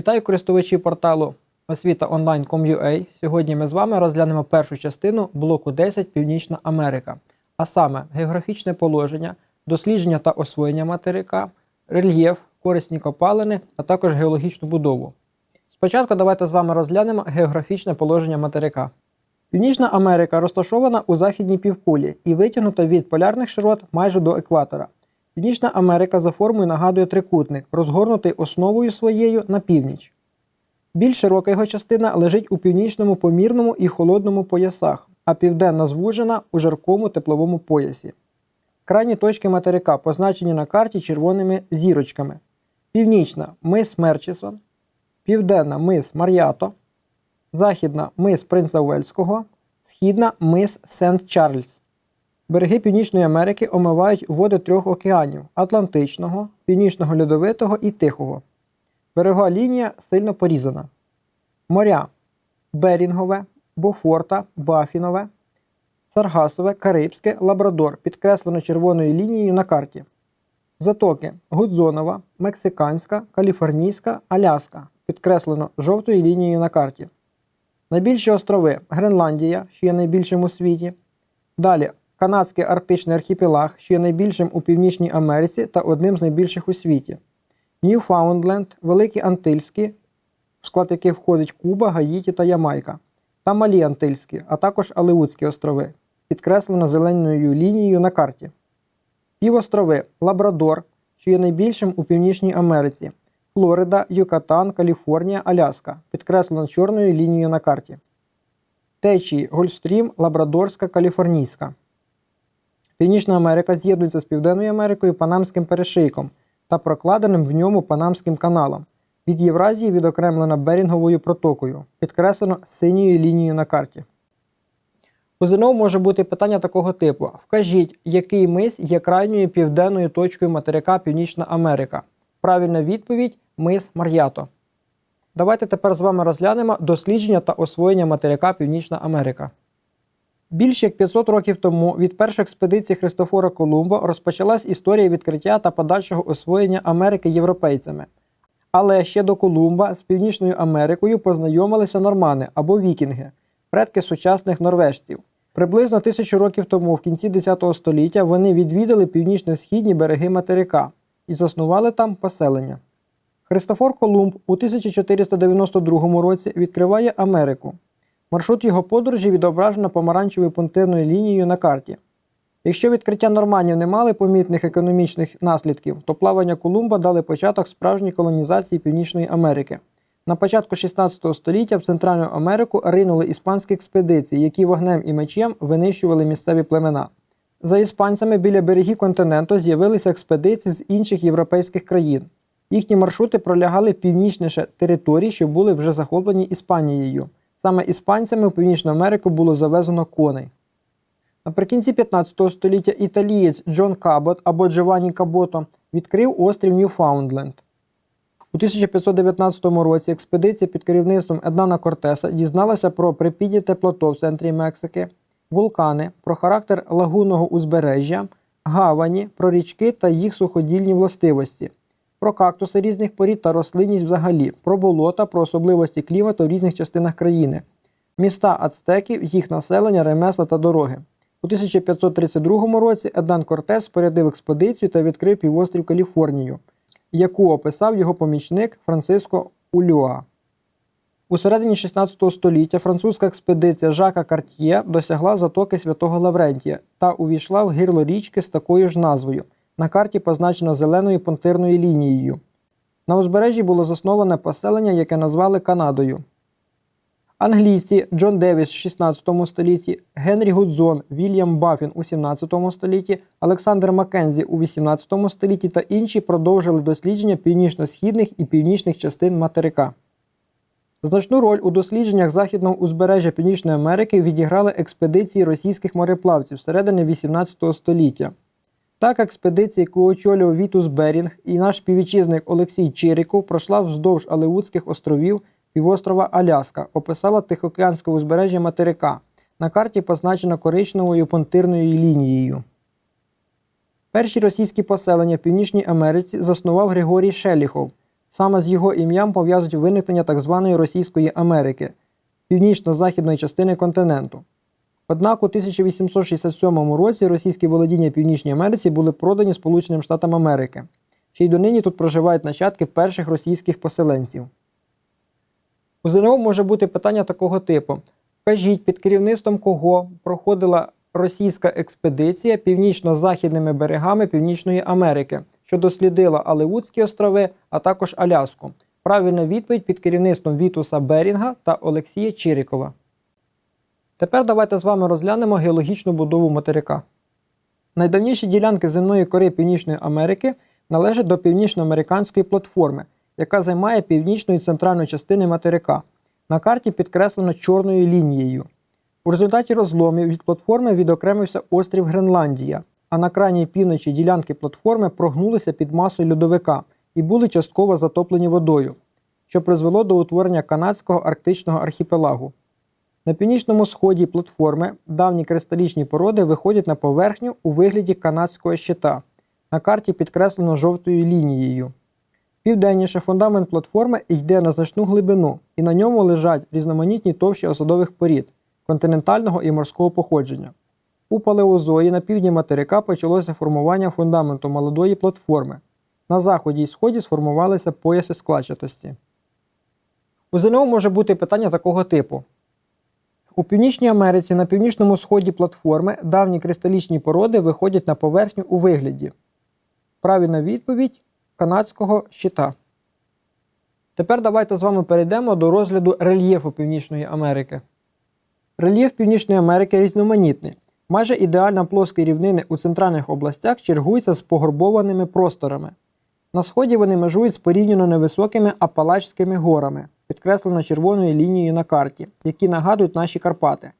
Вітаю користувачі порталу освітаонline.com.ua. Сьогодні ми з вами розглянемо першу частину блоку 10 Північна Америка, а саме географічне положення, дослідження та освоєння материка, рельєф, корисні копалини, а також геологічну будову. Спочатку давайте з вами розглянемо географічне положення материка. Північна Америка розташована у західній півкулі і витягнута від полярних широт майже до екватора. Північна Америка за формою нагадує трикутник, розгорнутий основою своєю на північ. Більш широка його частина лежить у північному помірному і холодному поясах, а південна звужена у жаркому тепловому поясі. Крайні точки материка позначені на карті червоними зірочками. Північна мис Мерчісон, південна мис Мар'ято, західна мис Принца Уельського, східна мис Сент Чарльз. Береги Північної Америки омивають води трьох океанів Атлантичного, Північного Льодовитого і Тихого. Берегова лінія сильно порізана. Моря Берінгове, Бофорта, Бафінове, Саргасове, Карибське, Лабрадор підкреслено червоною лінією на карті. Затоки Гудзонова, Мексиканська, Каліфорнійська, Аляска підкреслено жовтою лінією на карті. Найбільші острови Гренландія, що є найбільшим у світі. Далі Канадський арктичний архіпелаг, що є найбільшим у Північній Америці та одним з найбільших у світі. Ньюфаундленд, Великі Антильські, в склад яких входить Куба, Гаїті та Ямайка, та Малі Антильські, а також Алеутські острови, підкреслено зеленою лінією на карті. Півострови Лабрадор, що є найбільшим у Північній Америці, Флорида, Юкатан, Каліфорнія, Аляска, підкреслено чорною лінією на карті. Течії Гольфстрім, Лабрадорська, Каліфорнійська. Північна Америка з'єднується з Південною Америкою Панамським перешийком та прокладеним в ньому Панамським каналом. Від Євразії відокремлена Берінговою протокою, підкреслено синьою лінією на карті. У ЗНО може бути питання такого типу: Вкажіть, який мис є крайньою південною точкою материка Північна Америка. Правильна відповідь мис Мар'ято. Давайте тепер з вами розглянемо дослідження та освоєння материка Північна Америка. Більше як 500 років тому від першої експедиції Христофора Колумба розпочалась історія відкриття та подальшого освоєння Америки європейцями. Але ще до Колумба з Північною Америкою познайомилися нормани або вікінги, предки сучасних норвежців. Приблизно тисячу років тому, в кінці 10 століття, вони відвідали північно-східні береги материка і заснували там поселення. Христофор Колумб у 1492 році відкриває Америку. Маршрут його подорожі відображено помаранчевою пунктирною лінією на карті. Якщо відкриття норманів не мали помітних економічних наслідків, то плавання Колумба дали початок справжній колонізації Північної Америки. На початку 16 століття в Центральну Америку ринули іспанські експедиції, які вогнем і мечем винищували місцеві племена. За іспанцями біля берегів континенту з'явилися експедиції з інших європейських країн. Їхні маршрути пролягали північніше територій, що були вже захоплені Іспанією. Саме іспанцями в Північну Америку було завезено коней. Наприкінці 15 століття італієць Джон Кабот або Джованні Кабото відкрив острів Ньюфаундленд. У 1519 році експедиція під керівництвом Еднана Кортеса дізналася про припідняте плато в центрі Мексики, вулкани, про характер лагунного узбережжя, гавані, про річки та їх суходільні властивості, про кактуси різних порід та рослинність взагалі, про болота, про особливості клімату в різних частинах країни, міста ацтеків, їх населення, ремесла та дороги. У 1532 році Едан Кортес спорядив експедицію та відкрив півострів Каліфорнію, яку описав його помічник Франциско Ульоа. У середині 16 століття французька експедиція Жака Картьє досягла затоки Святого Лаврентія та увійшла в гирло річки з такою ж назвою. На карті позначено зеленою пунктирною лінією. На узбережжі було засноване поселення, яке назвали Канадою. Англійці Джон Девіс в 16 столітті, Генрі Гудзон, Вільям Баффін у 17 столітті, Олександр Маккензі у 18 столітті та інші продовжили дослідження північно-східних і північних частин материка. Значну роль у дослідженнях західного узбережжя Північної Америки відіграли експедиції російських мореплавців середини 18 століття. Так, експедиція, яку очолював Вітус Берінг і наш співвітчизник Олексій Чиріков пройшла вздовж Алеутських островів півострова Аляска, описала Тихоокеанське узбережжя материка. На карті позначено коричневою пунктирною лінією. Перші російські поселення в Північній Америці заснував Григорій Шеліхов. Саме з його ім'ям пов'язують виникнення так званої Російської Америки, північно-західної частини континенту. Однак у 1867 році російські володіння Північній Америці були продані Сполученим Штатам Америки, ще й донині тут проживають нащадки перших російських поселенців. У ЗНО може бути питання такого типу: Кажіть, під керівництвом кого проходила російська експедиція північно-західними берегами Північної Америки, що дослідила Алеутські острови, а також Аляску. Правильна відповідь під керівництвом Вітуса Берінга та Олексія Чирікова. Тепер давайте з вами розглянемо геологічну будову материка. Найдавніші ділянки земної кори Північної Америки належать до північноамериканської платформи, яка займає північну і центральну частини материка. На карті підкреслено чорною лінією. У результаті розломів від платформи відокремився острів Гренландія, а на крайній півночі ділянки платформи прогнулися під масою льодовика і були частково затоплені водою, що призвело до утворення канадського арктичного архіпелагу. На північному сході платформи давні кристалічні породи виходять на поверхню у вигляді канадського щита. На карті підкреслено жовтою лінією. Південніше фундамент платформи йде на значну глибину, і на ньому лежать різноманітні товщі осадових порід континентального і морського походження. У палеозої на півдні материка почалося формування фундаменту молодої платформи. На заході і сході сформувалися пояси складчатості. У ЗНО може бути питання такого типу: у Північній Америці на північному сході платформи давні кристалічні породи виходять на поверхню у вигляді. Правильна відповідь канадського щита. Тепер давайте з вами перейдемо до розгляду рельєфу Північної Америки. Рельєф Північної Америки різноманітний. Майже ідеально плоскі рівнини у центральних областях чергуються з погорбованими просторами. На сході вони межують з порівняно невисокими Апалачськими горами, підкреслено червоною лінією на карті, які нагадують наші Карпати.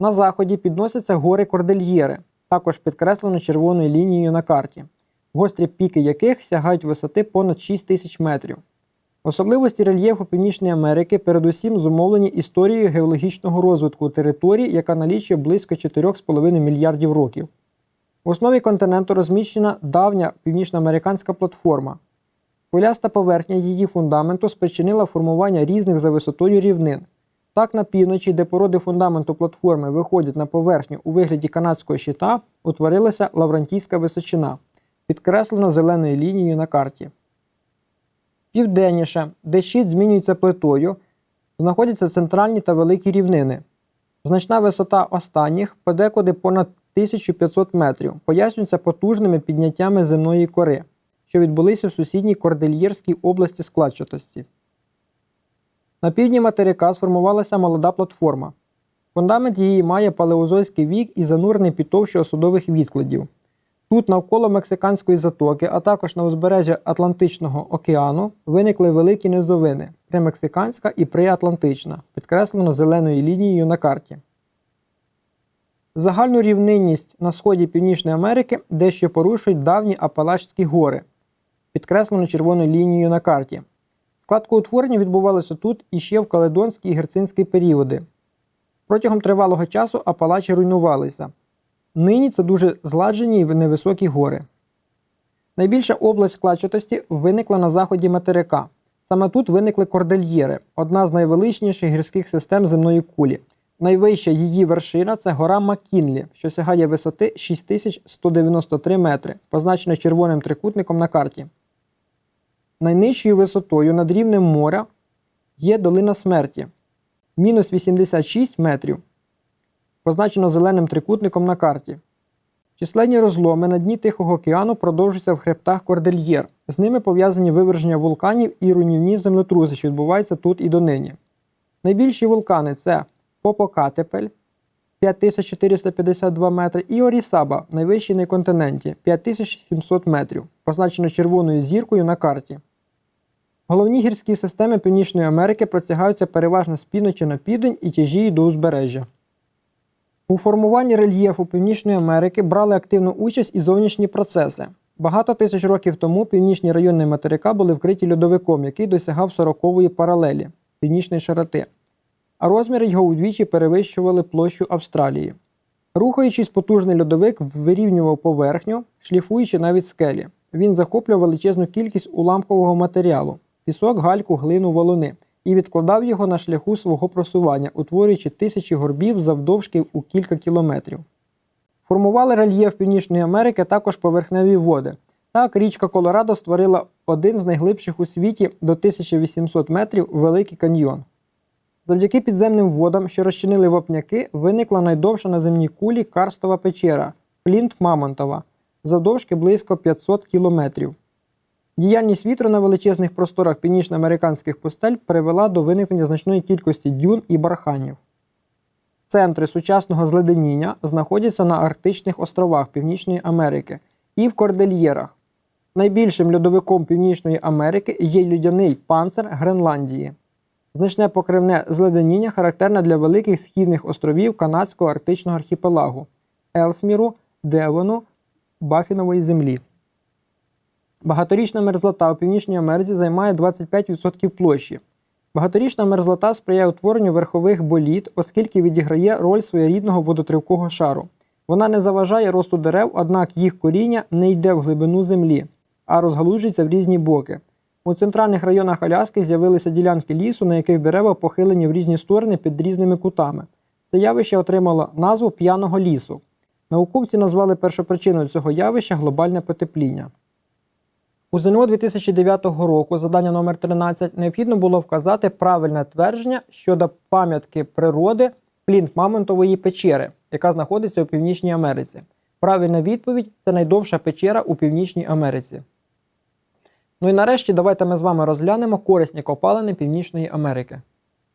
На заході підносяться гори Кордельєри, також підкреслено червоною лінією на карті, гострі піки яких сягають висоти понад 6 тисяч метрів. Особливості рельєфу Північної Америки передусім зумовлені історією геологічного розвитку території, яка налічує близько 4,5 мільярдів років. В основі континенту розміщена давня північноамериканська платформа. Хвиляста поверхня її фундаменту спричинила формування різних за висотою рівнин. Так, на півночі, де породи фундаменту платформи виходять на поверхню у вигляді канадського щита, утворилася Лаврантійська височина, підкреслена зеленою лінією на карті. Південніше, де щит змінюється плитою, знаходяться центральні та великі рівнини. Значна висота останніх, подекуди понад 1500 метрів, пояснюється потужними підняттями земної кори, що відбулися в сусідній Кордельєрській області складчатості. На півдні материка сформувалася молода платформа. Фундамент її має палеозойський вік і занурений під товщу осадових відкладів. Тут навколо Мексиканської затоки, а також на узбережжі Атлантичного океану виникли великі низовини примексиканська і приатлантична, підкреслено зеленою лінією на карті. Загальну рівнинність на сході Північної Америки дещо порушують давні Апалачські гори, підкреслено червоною лінією на карті. Складкоутворення відбувалося тут іще в каледонський і герцинський періоди. Протягом тривалого часу Апалачі руйнувалися. Нині це дуже зладжені і невисокі гори. Найбільша область складчатості виникла на заході материка. Саме тут виникли кордельєри, одна з найвеличніших гірських систем земної кулі. Найвища її вершина це гора Маккінлі, що сягає висоти 6193 метри, позначена червоним трикутником на карті. Найнижчою висотою над рівнем моря є долина смерті мінус 86 метрів, позначено зеленим трикутником на карті. Численні розломи на дні Тихого океану продовжуються в хребтах Кордельєр. З ними пов'язані виверження вулканів і руйнівні землетруси, що відбуваються тут і донині. Найбільші вулкани це Попокатепель 5452 метри і Орісаба, найвищий на континенті 5700 метрів, позначено червоною зіркою на карті. Головні гірські системи Північної Америки протягаються переважно з півночі на південь і тяжіють до узбережжя. У формуванні рельєфу Північної Америки брали активну участь і зовнішні процеси. Багато тисяч років тому північні райони материка були вкриті льодовиком, який досягав 40-ї паралелі північної широти, а розміри його удвічі перевищували площу Австралії. Рухаючись, потужний льодовик вирівнював поверхню, шліфуючи навіть скелі. Він захоплював величезну кількість уламкового матеріалу, пісок, гальку, глину, волони і відкладав його на шляху свого просування, утворюючи тисячі горбів завдовжки у кілька кілометрів. Формували рельєф Північної Америки також поверхневі води. Так, річка Колорадо створила один з найглибших у світі до 1800 метрів Великий каньйон. Завдяки підземним водам, що розчинили вапняки, виникла найдовша на земній кулі карстова печера Плінт Мамонтова, завдовжки близько 500 кілометрів. Діяльність вітру на величезних просторах північноамериканських пустель привела до виникнення значної кількості дюн і барханів. Центри сучасного зледеніння знаходяться на Арктичних островах Північної Америки і в Кордельєрах. Найбільшим льодовиком Північної Америки є льодяний панцир Гренландії. Значне покривне зледеніння характерне для великих східних островів Канадського арктичного архіпелагу Елсміру, Девону, Бафінової землі. Багаторічна мерзлота у Північній Америці займає 25% площі. Багаторічна мерзлота сприяє утворенню верхових боліт, оскільки відіграє роль своєрідного водотривкого шару. Вона не заважає росту дерев, однак їх коріння не йде в глибину землі, а розгалужується в різні боки. У центральних районах Аляски з'явилися ділянки лісу, на яких дерева похилені в різні сторони під різними кутами. Це явище отримало назву п'яного лісу. Науковці назвали першопричиною цього явища глобальне потепління. У ЗНО 2009 року, задання номер 13, необхідно було вказати правильне твердження щодо пам'ятки природи Плінт Мамонтової печери, яка знаходиться у Північній Америці. Правильна відповідь це найдовша печера у Північній Америці. Ну і нарешті давайте ми з вами розглянемо корисні копалини Північної Америки.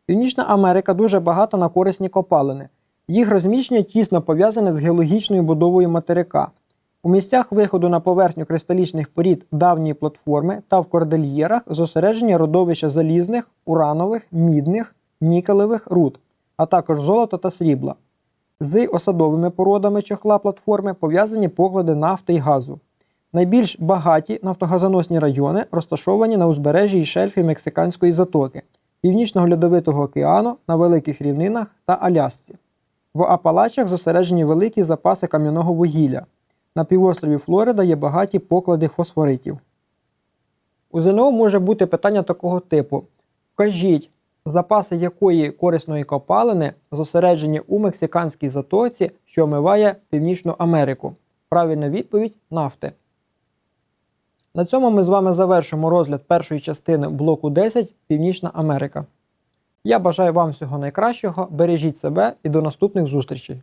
Північна Америка дуже багата на корисні копалини. Їх розміщення тісно пов'язане з геологічною будовою материка. У місцях виходу на поверхню кристалічних порід давньої платформи та в кордельєрах зосереджені родовища залізних, уранових, мідних, нікелевих руд, а також золота та срібла. З осадовими породами чохла платформи пов'язані поклади нафти й газу. Найбільш багаті нафтогазоносні райони розташовані на узбережжі і шельфі Мексиканської затоки, Північного льодовитого океану на великих рівнинах та Алясці. В Апалачах зосереджені великі запаси кам'яного вугілля. На півострові Флорида є багаті поклади фосфоритів. У ЗНО може бути питання такого типу: Вкажіть, запаси якої корисної копалини зосереджені у Мексиканській затоці, що омиває Північну Америку. Правильна відповідь нафти. На цьому ми з вами завершимо розгляд першої частини блоку 10 Північна Америка. Я бажаю вам всього найкращого, бережіть себе і до наступних зустрічей!